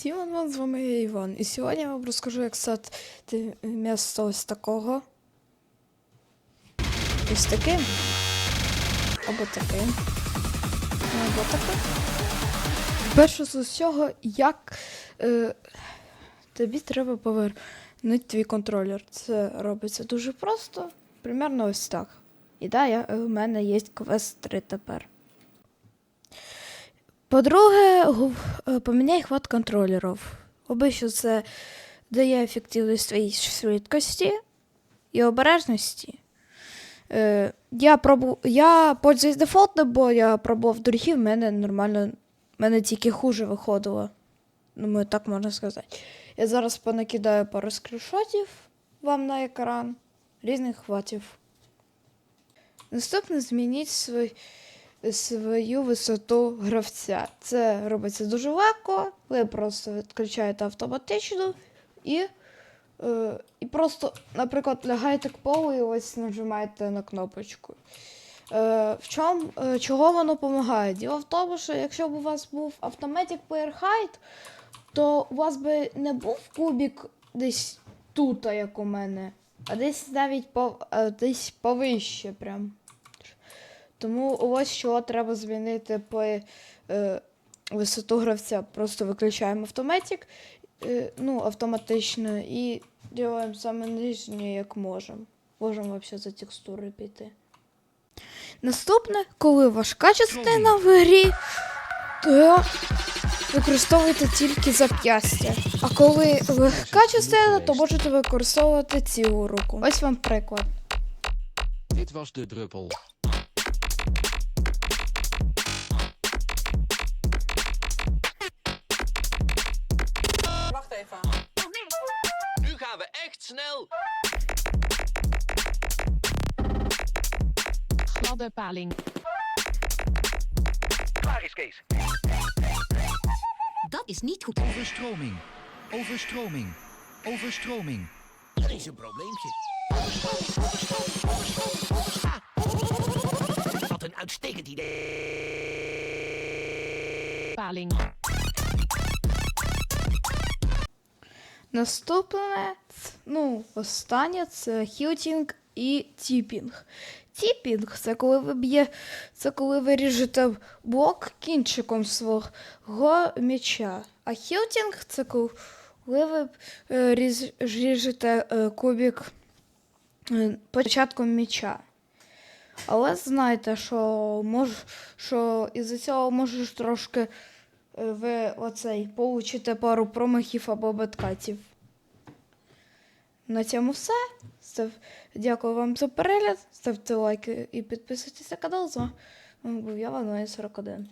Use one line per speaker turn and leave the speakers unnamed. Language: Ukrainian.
Всім вам з вами я Іван. І сьогодні я вам розкажу, як стати місто ось такого. Ось таким. Або таким. Або таким. Перше з усього, як е, тобі треба повернути твій контролер. Це робиться дуже просто, примерно ось так. І да, я, у мене є квест 3 тепер. По-друге, е, поміняй хват контролерів. Обично це дає ефективність твоїй швидкості і обережності. Е, я пробу... я пользуюсь дефолтним, бо я пробував другі, в мене нормально, в мене тільки хуже виходило. Ну, так можна сказати. Я зараз понакидаю пару скріншотів вам на екран різних хватів. Наступне змініть свій, свою висоту гравця. Це робиться дуже легко. Ви просто відключаєте автоматично і, е, і просто, наприклад, лягаєте к полу і ось нажимаєте на кнопочку. Е, в чому, е, чого воно допомагає? Діло в тому, що якщо б у вас був Automatic Player Height, то у вас би не був кубік десь тут, як у мене, а десь навіть по, а, десь повище прям. Тому ось що треба змінити по е, висоту гравця. Просто виключаємо автоматик, е, ну, автоматично, і робимо саме нижнє, як можемо. Можемо взагалі за текстури піти. Наступне, коли важка частина в грі, то використовуйте тільки зап'ястя. А коли легка частина, то можете використовувати цілу руку. Ось вам приклад.
Dit was de druppel.
Even.
Nu gaan we echt snel.
Gladde paling.
Klaar is Kees.
Dat is niet goed.
Overstroming. Overstroming. Overstroming.
Er is een probleempje.
Wat een uitstekend idee.
Paling.
Наступне, ну, останнє це хілтінг і тіпінг. Тіпінг це коли ви б'є, це коли ви ріжете блок кінчиком свого м'яча. А хілтінг це коли ви е, різ, ріжете е, кубик е, початком м'яча. Але знайте, що, мож, що із-за цього можеш трошки ви оцей получите пару промахів або беткатів. На цьому все. Став... Дякую вам за перегляд. Ставте лайки і підписуйтесь на канал. З вами був я, Вануя 41.